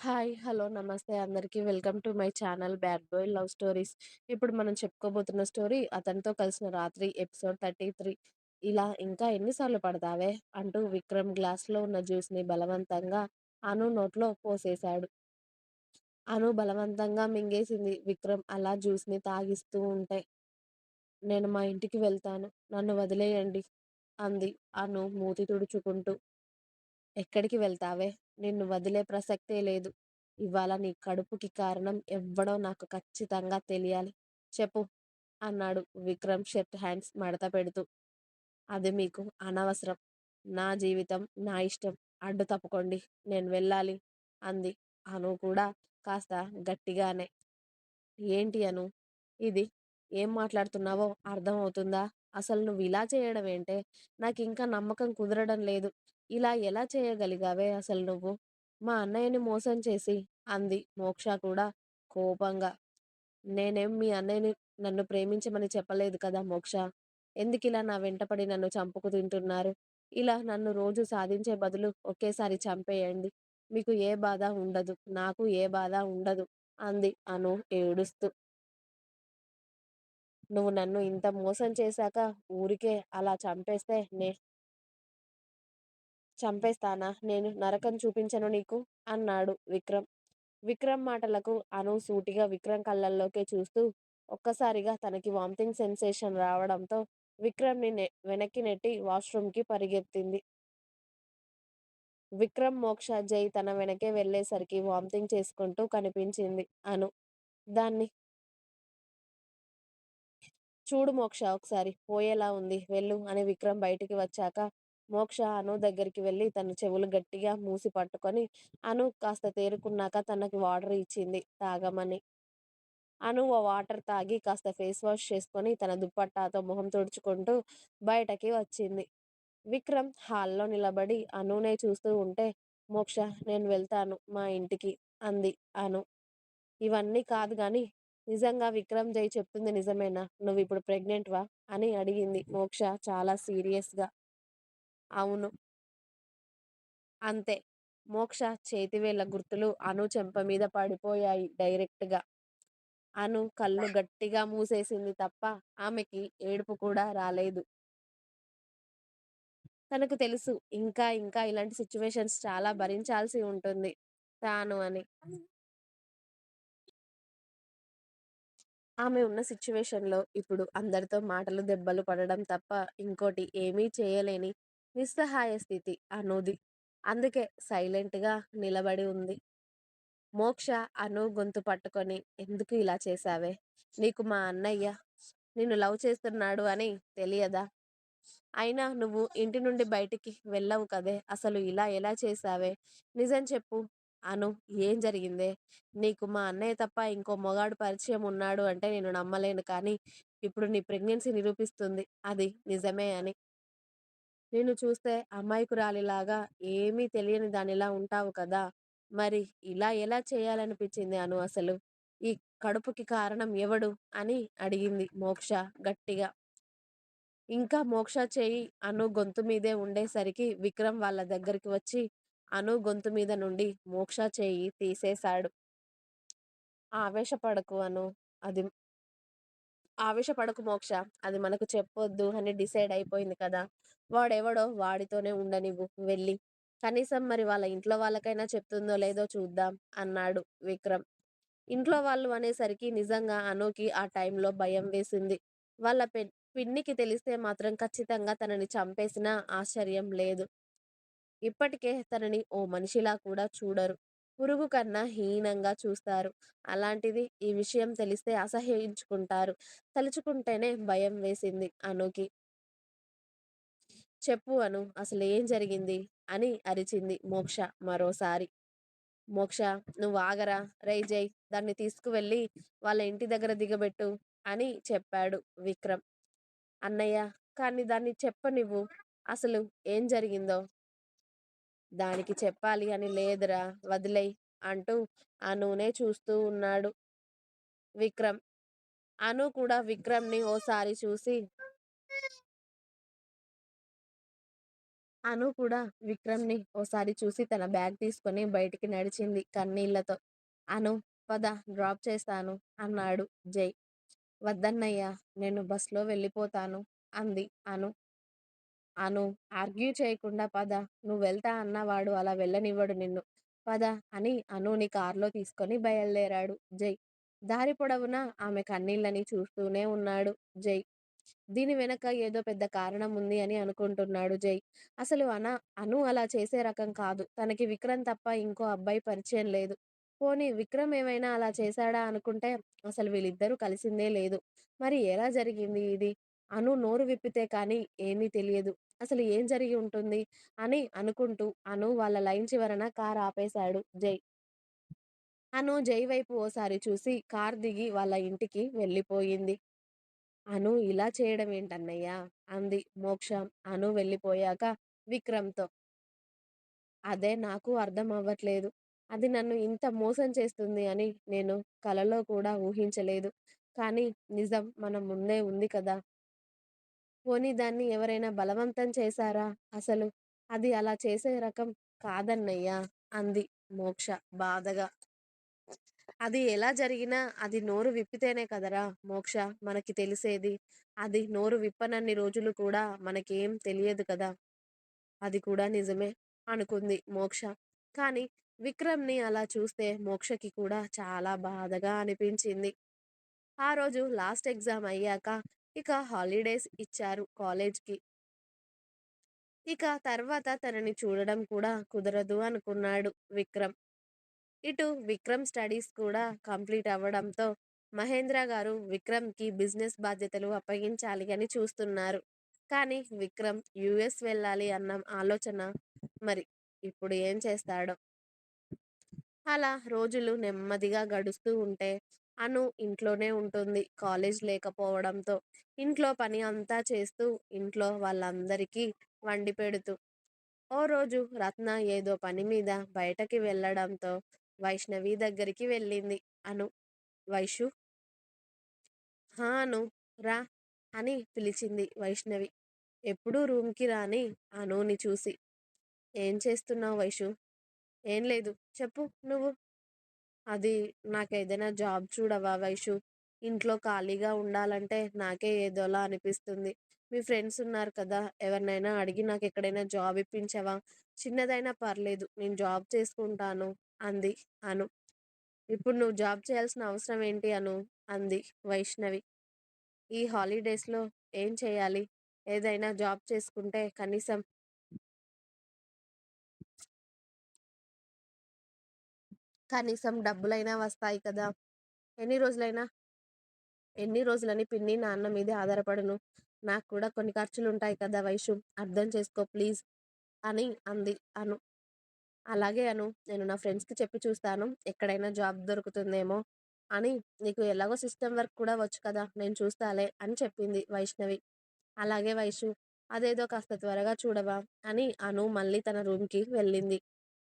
Hi. Hello. నమస్తే అందరికీ welcome to my channel 'bad boy love stories'. ఇప్పుడు మనం చెప్పుకోబోతున్న స్టోరీ 'అతనితో కలిసిన రాత్రి' ఎపిసోడ్ 33. ఇలా ఇంకా ఎన్నిసార్లు పడతావే? అంటూ విక్రమ్ గ్లాస్‌లో ఉన్న జ్యూస్‌ని బలవంతంగా అను నోట్లో పోసేశాడు. అను బలవంతంగా మింగేసింది. విక్రమ్ అలా జ్యూస్‌ని తాగిస్తూ ఉంటే. నేను మా ఇంటికి వెళ్తాను. నన్ను వదిలేయండి అంది అను మూతి తుడుచుకుంటూ. ఎక్కడికి వెళ్తావే? నిన్ను వదిలే ప్రసక్తే లేదు. ఇవాళ నీ కడుపుకి కారణం ఎవ్వడో నాకు ఖచ్చితంగా తెలియాలి. చెప్పు అన్నాడు విక్రమ్ షర్ట్ హ్యాండ్స్ మడత పెడుతూ. అది మీకు అనవసరం. నా జీవితం నా ఇష్టం. అడ్డు తప్పుకోండి. నేను వెళ్ళాలి అంది అను కూడా కాస్త గట్టిగానే. ఏంటి అను ఇది? ఏం మాట్లాడుతున్నావో అర్థమవుతుందా అసలు నువ్వు ఇలా చేయడం ఏంటే నాకు ఇంకా నమ్మకం కుదరడం లేదు. ఇలా ఎలా చేయగలిగావే అసలు నువ్వు? మా అన్నయ్యని మోసం చేసి అంది మోక్ష కూడా కోపంగా. నేనేం మీ అన్నయ్యని నన్ను ప్రేమించమని చెప్పలేదు కదా మోక్ష. ఎందుకు ఇలా నా వెంటపడి నన్ను చంపుకు తింటున్నారు? ఇలా నన్ను రోజు సాధించే బదులు ఒకేసారి చంపేయండి. మీకు ఏ బాధ ఉండదు. నాకు ఏ బాధ ఉండదు అంది అను ఏడుస్తూ. నువ్వు నన్ను ఇంత మోసం చేశాక ఊరికే అలా చంపేస్తే నే చంపేస్తానా నేను నరకం చూపించను నీకు అన్నాడు విక్రమ్. విక్రమ్ మాటలకు అను సూటిగా విక్రమ్ కళ్ళల్లోకే చూస్తూ ఒక్కసారిగా తనకి వామిటింగ్ సెన్సేషన్ రావడంతో విక్రమ్‌ని ని వెనక్కి నెట్టి వాష్‌రూమ్‌కి పరిగెత్తింది. విక్రమ్, మోక్ష, జై తన వెనకే వెళ్ళేసరికి వామిటింగ్ చేసుకుంటూ కనిపించింది అను. దాన్ని చూడు మోక్ష ఒకసారి పోయేలా ఉంది వెళ్ళు అని విక్రమ్ బయటికి వచ్చాక మోక్ష అను దగ్గరికి వెళ్ళి తన చెవులు గట్టిగా మూసి పట్టుకొని అను కాస్త తేరుకున్నాక తనకి వాటర్ ఇచ్చింది తాగమని. అను ఆ వాటర్ తాగి కాస్త ఫేస్ వాష్ చేసుకొని తన దుప్పట్టాతో మొహం తుడుచుకుంటూ బయటకి వచ్చింది. విక్రమ్ హాల్లో నిలబడి అనునే చూస్తూ ఉంటే మోక్ష నేను వెళ్తాను మా ఇంటికి అంది అను. ఇవన్నీ కాదు కానీ నిజంగా విక్రమ్, జై చెప్తుంది నిజమేనా? నువ్వు ఇప్పుడు ప్రెగ్నెంట్‌వా? అని అడిగింది మోక్ష చాలా సీరియస్‌గా. అవును. అంతే. మోక్ష చేతివేళ్ళ గుర్తులు అను చెంప మీద పడిపోయాయి డైరెక్ట్‌గా. అను కళ్ళు గట్టిగా మూసేసింది తప్ప ఆమెకి ఏడుపు కూడా రాలేదు. తనకు తెలుసు ఇంకా ఇంకా ఇలాంటి సిట్యుయేషన్స్ చాలా భరించాల్సి ఉంటుంది తాను అని. ఆమె ఉన్న సిట్యుయేషన్‌లో ఇప్పుడు అందరితో మాటలు దెబ్బలు పడడం తప్ప ఇంకోటి ఏమీ చేయలేని నిస్సహాయ స్థితి అనుది. అందుకే సైలెంట్‌గా నిలబడి ఉంది. మోక్ష అను గొంతు పట్టుకొని ఎందుకు ఇలా చేశావే? నీకు మా అన్నయ్య నిన్ను లవ్ చేస్తున్నాడు అని తెలియదా? అయినా నువ్వు ఇంటి నుండి బయటికి వెళ్ళవు కదే అసలు ఇలా ఎలా చేశావే? నిజం చెప్పు అను ఏం జరిగిందే? నీకు మా అన్నయ్య తప్ప ఇంకో మొగాడు పరిచయం ఉన్నాడు అంటే నేను నమ్మలేను కానీ ఇప్పుడు నీ ప్రెగ్నెన్సీ నిరూపిస్తుంది అది నిజమే అని. నిన్ను చూస్తే అమాయకురాలిలాగా ఏమీ తెలియని దానిలా ఉంటావు కదా! మరి ఇలా ఎలా చేయాలనిపించింది అను అసలు? ఈ కడుపుకి కారణం ఎవడు? అని అడిగింది మోక్ష గట్టిగా. ఇంకా మోక్ష చేయి అను గొంతు మీదే ఉండేసరికి విక్రమ్ వాళ్ళ దగ్గరికి వచ్చి అను గొంతు మీద నుండి మోక్ష చేయి తీసేశాడు. ఆవేశపడకు అను. అది ఆవేశపడకు మోక్ష. అది మనకు చెప్పొద్దు అని డిసైడ్ అయిపోయింది కదా! వాడెవడో వాడితోనే ఉండనివ్వు వెళ్ళి. కనీసం మరి వాళ్ళ ఇంట్లో వాళ్ళకైనా చెప్తుందో లేదో చూద్దాం అన్నాడు విక్రమ్. ఇంట్లో వాళ్ళు అనేసరికి నిజంగా అనుకి ఆ టైంలో భయం వేసింది. వాళ్ళ పె పిన్నికి తెలిస్తే మాత్రం ఖచ్చితంగా తనని చంపేసినా ఆశ్చర్యం లేదు. ఇప్పటికే తనని ఓ మనిషిలా కూడా చూడరు. పురుగు కన్నా హీనంగా చూస్తారు. అలాంటిది ఈ విషయం తెలిస్తే అసహ్యించుకుంటారు. తలుచుకుంటేనే భయం వేసింది అనుకి. చెప్పు అను అసలు ఏం జరిగింది? అని అరిచింది మోక్ష మరోసారి. మోక్ష నువ్వు ఆగరా! రేయ్ జై దాన్ని తీసుకువెళ్ళి వాళ్ళ ఇంటి దగ్గర దిగబెట్టు అని చెప్పాడు విక్రమ్. అన్నయ్య కానీ దాన్ని చెప్పనివ్వు. అసలు ఏం జరిగిందో? దానికి చెప్పాలి అని లేదురా వదిలేయ్ అంటూ అనునే చూస్తూ ఉన్నాడు విక్రమ్. అను కూడా విక్రమ్‌ని ఓసారి చూసి అను కూడా విక్రమ్‌ని ఓసారి చూసి తన బ్యాగ్ తీసుకొని బయటికి నడిచింది కన్నీళ్ళతో. అను పద డ్రాప్ చేస్తాను అన్నాడు జై. వద్దన్నయ్య నేను బస్‌లో వెళ్ళిపోతాను అంది అను. అను ఆర్గ్యూ చేయకుండా పద నువ్వు వెళ్తా వాడు అలా వెళ్ళనివ్వడు నిన్ను. పద అని అనుని కారులో తీసుకొని బయలుదేరాడు జై. దారి పొడవునా ఆమె కన్నీళ్ళని చూస్తూనే ఉన్నాడు జై. దీని వెనక ఏదో పెద్ద కారణం ఉంది అని అనుకుంటున్నాడు జై. అసలు అన అను అలా చేసే రకం కాదు. తనకి విక్రమ్ తప్ప ఇంకో అబ్బాయి పరిచయం లేదు. పోనీ విక్రమ్ ఏమైనా అలా చేశాడా అనుకుంటే అసలు వీళ్ళిద్దరూ కలిసిందే లేదు. మరి ఎలా జరిగింది ఇది? అను నోరు విప్పితే కానీ ఏమీ తెలియదు. అసలు ఏం జరిగి ఉంటుంది? అని అనుకుంటూ అను వాళ్ళ లైన్ చివరన కార్ ఆపేశాడు జై. అను జై వైపు ఓసారి చూసి కార్ దిగి వాళ్ళ ఇంటికి వెళ్ళిపోయింది. అను ఇలా చేయడం ఏంటన్నయ్యా? అంది మోక్ష అను వెళ్ళిపోయాక విక్రమ్‌తో. అదే నాకు అర్థం అవ్వట్లేదు. అది నన్ను ఇంత మోసం చేస్తుంది అని నేను కలలో కూడా ఊహించలేదు. కానీ నిజం మన ముందే ఉంది కదా! పోనీ దాన్ని ఎవరైనా బలవంతం చేశారా అసలు? అది అలా చేసే రకం కాదన్నయ్యా! అంది మోక్ష బాధగా. అది ఎలా జరిగినా అది నోరు విప్పితేనే కదరా మోక్ష మనకి తెలిసేది. అది నోరు విప్పనన్ని రోజులు కూడా మనకేం తెలియదు కదా! అది కూడా నిజమే అనుకుంది మోక్ష. కానీ విక్రమ్‌ని అలా చూస్తే మోక్షకి కూడా చాలా బాధగా అనిపించింది. ఆ రోజు లాస్ట్ ఎగ్జామ్ అయ్యాక ఇక హాలిడేస్ ఇచ్చారు కాలేజ్‌కి. ఇక తర్వాత తనని చూడడం కూడా కుదరదు అనుకున్నాడు విక్రమ్. ఇటు విక్రమ్ స్టడీస్ కూడా కంప్లీట్ అవ్వడంతో మహేంద్ర గారు విక్రమ్‌కి బిజినెస్ బాధ్యతలు అప్పగించాలి అని చూస్తున్నారు. కానీ విక్రమ్ యూఎస్ వెళ్ళాలి అన్న ఆలోచన మరి ఇప్పుడు ఏం చేస్తాడో? అలా రోజులు నెమ్మదిగా గడుస్తూ ఉంటే అను ఇంట్లోనే ఉంటుంది కాలేజ్ లేకపోవడంతో. ఇంట్లో పని అంతా చేస్తూ ఇంట్లో వాళ్ళందరికీ వండి పెడుతూ. ఓ రోజు రత్న ఏదో పని మీద బయటకి వెళ్ళడంతో వైష్ణవి దగ్గరికి వెళ్ళింది అను. వైషు హా అను రా అని పిలిచింది వైష్ణవి. ఎప్పుడూ రూమ్‌కి రాని అనుని చూసి. ఏం చేస్తున్నావు వైషు ఏం లేదు. చెప్పు నువ్వు. అది నాకు ఏదైనా జాబ్ చూడవా వైషు ఇంట్లో ఖాళీగా ఉండాలంటే నాకే ఏదోలా అనిపిస్తుంది. మీ ఫ్రెండ్స్ ఉన్నారు కదా! ఎవరినైనా అడిగి నాకు ఎక్కడైనా జాబ్ ఇప్పించవా? చిన్నదైనా పర్లేదు నేను జాబ్ చేసుకుంటాను అంది అను. ఇప్పుడు నువ్వు జాబ్ చేయాల్సిన అవసరం ఏంటి అను? అంది వైష్ణవి. ఈ హాలిడేస్‌లో ఏం చేయాలి? ఏదైనా జాబ్ చేసుకుంటే కనీసం కనీసం డబ్బులైనా వస్తాయి కదా! ఎన్ని రోజులైనా ఎన్ని రోజులని పిన్ని, నాన్న మీదే ఆధారపడను? నాకు కూడా కొన్ని ఖర్చులు ఉంటాయి కదా వైషూ! అర్థం చేసుకో ప్లీజ్ అని అంది అను. అలాగే అను. నేను నా ఫ్రెండ్స్‌కి చెప్పి చూస్తాను. ఎక్కడైనా జాబ్ దొరుకుతుందేమో అని. నీకు ఎలాగో సిస్టమ్ వర్క్ కూడా వచ్చు కదా! నేను చూస్తాలే అని చెప్పింది వైష్ణవి. అలాగే వైషు అదేదో కాస్త త్వరగా చూడవా? అని అను మళ్ళీ తన రూమ్‌కి వెళ్ళింది.